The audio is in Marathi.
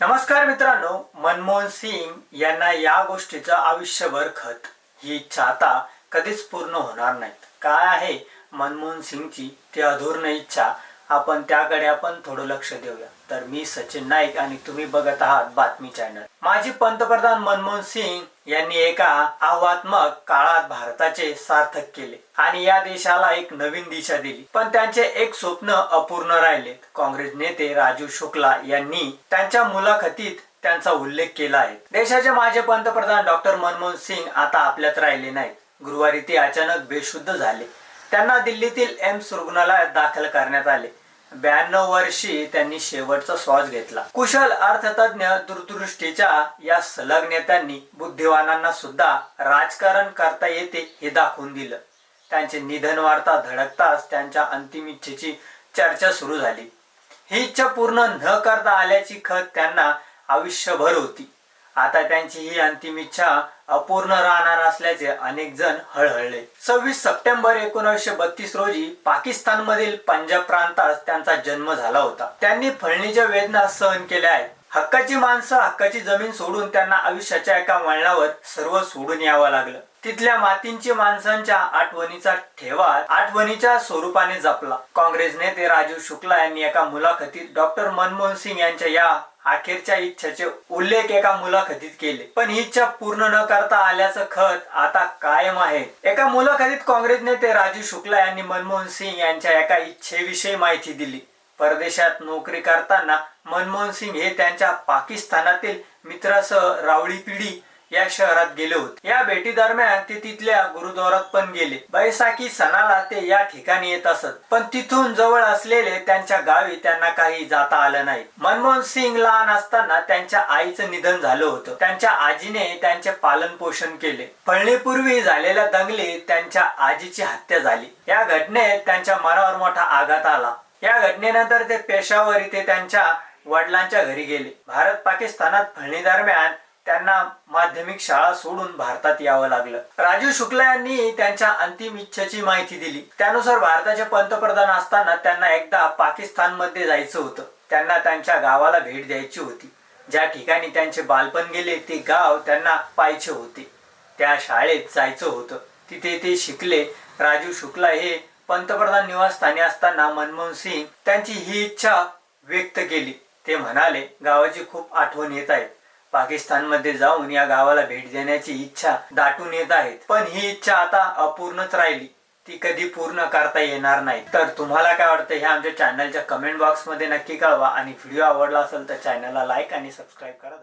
नमस्कार मित्रांनो मनमोहन सिंग यांना या गोष्टीचं आयुष्यभर खत. ही इच्छा आता कधीच पूर्ण होणार नाही काय आहे मनमोहन सिंगची ती अधूर्ण इच्छा? आपण त्याकडे आपण थोडं लक्ष देऊया. तर मी सचिन नाईक आणि तुम्ही बघत आहात बातमी चॅनल. माजी पंतप्रधान मनमोहन सिंग यांनी एका आव्हात्मक काळात भारताचे सार्थक केले आणि या देशाला एक नवीन दिशा दिली. पण त्यांचे एक स्वप्न अपूर्ण राहिले. काँग्रेस नेते राजू शुक्ला यांनी त्यांच्या मुलाखतीत त्यांचा उल्लेख केला आहे. देशाचे माजी पंतप्रधान डॉक्टर मनमोहन सिंग आता आपल्यात राहिले नाहीत. गुरुवारी ते अचानक बेशुद्ध झाले. त्यांना दिल्लीतील एम्स रुग्णालयात दाखल करण्यात आले. ब्याण्णव वर्षी त्यांनी शेवटचा श्वास घेतला. कुशल अर्थतज्ञ दूरदृष्टीच्या या सलग नेत्यांनी बुद्धिवानांना सुद्धा राजकारण करता येते हे दाखवून दिलं. त्यांचे निधन वार्ता धडकताच त्यांच्या अंतिम इच्छेची चर्चा सुरू झाली. ही इच्छा पूर्ण न करता आल्याची खत त्यांना आयुष्यभर होती. आता त्यांची ही अंतिम इच्छा अपूर्ण राहणार असल्याचे अनेक जण हळहळले. सव्वीस सप्टेंबर एकोणीसशे बत्तीस रोजी पाकिस्तान मधील पंजाब प्रांतात त्यांचा जन्म झाला होता. त्यांनी फळणीच्या वेदना सहन केल्या आहेत. हक्काची माणसं हक्काची जमीन सोडून त्यांना आयुष्याच्या एका वळणावर सर्व सोडून यावं लागलं. तिथल्या मातींची माणसांच्या आठवणीचा ठेवा आठवणीच्या स्वरूपाने जपला. काँग्रेस नेते राजीव शुक्ला यांनी एका मुलाखतीत डॉक्टर मनमोहन सिंग यांच्या या अखेरच्या इच्छेचे उल्लेख एका मुलाखतीत केले. पण ही इच्छा पूर्ण न करता आल्याचं खत आता कायम आहे. एका मुलाखतीत काँग्रेस नेते राजू शुक्ला यांनी मनमोहन सिंग यांच्या एका इच्छेविषयी माहिती दिली. परदेशात नोकरी करताना मनमोहन सिंग हे त्यांच्या पाकिस्तानातील मित्रासह रावळी पिढी या शहरात गेले होते. या भेटी दरम्यान ते तिथल्या गुरुद्वारात पण गेले. बैसाखी सणाला ते या ठिकाणी येत असत. पण तिथून जवळ असलेले त्यांच्या गावी त्यांना काही जाता आलं नाही. मनमोहन सिंग लहान असताना त्यांच्या आईचं निधन झालं होतं. त्यांच्या आजीने त्यांचे पालन पोषण केले. फळणीपूर्वी झालेल्या दंगलीत त्यांच्या आजीची हत्या झाली. या घटनेत त्यांच्या मनावर मोठा आघात आला. या घटनेनंतर ते पेशावर इथे त्यांच्या वडिलांच्या घरी गेले. भारत पाकिस्तानात फळणी दरम्यान त्यांना माध्यमिक शाळा सोडून भारतात यावं लागलं. राजीव शुक्ला यांनी त्यांच्या अंतिम इच्छेची माहिती दिली. त्यानुसार भारताचे पंतप्रधान असताना त्यांना एकदा पाकिस्तानमध्ये जायचं होतं. त्यांना त्यांच्या गावाला भेट द्यायची होती. ज्या ठिकाणी त्यांचे बालपण गेले ते गाव त्यांना पाहायचे होते. त्या शाळेत जायचं होतं. तिथे ते शिकले. राजीव शुक्ला हे पंतप्रधान निवासस्थानी असताना मनमोहन सिंग त्यांची ही इच्छा व्यक्त केली. ते म्हणाले गावाची खूप आठवण येत आहे. पाकिस्तानमध्ये जाऊन या गावाला भेट देण्याची इच्छा दाटून येत आहेत. पण ही इच्छा आता अपूर्णच राहिली. ती कधी पूर्ण करता येणार नाही. तर तुम्हाला काय वाटतं हे आमच्या चॅनलच्या कमेंट बॉक्समध्ये नक्की कळवा. आणि व्हिडिओ आवडला असेल तर चॅनलला लाईक आणि सबस्क्राईब करा.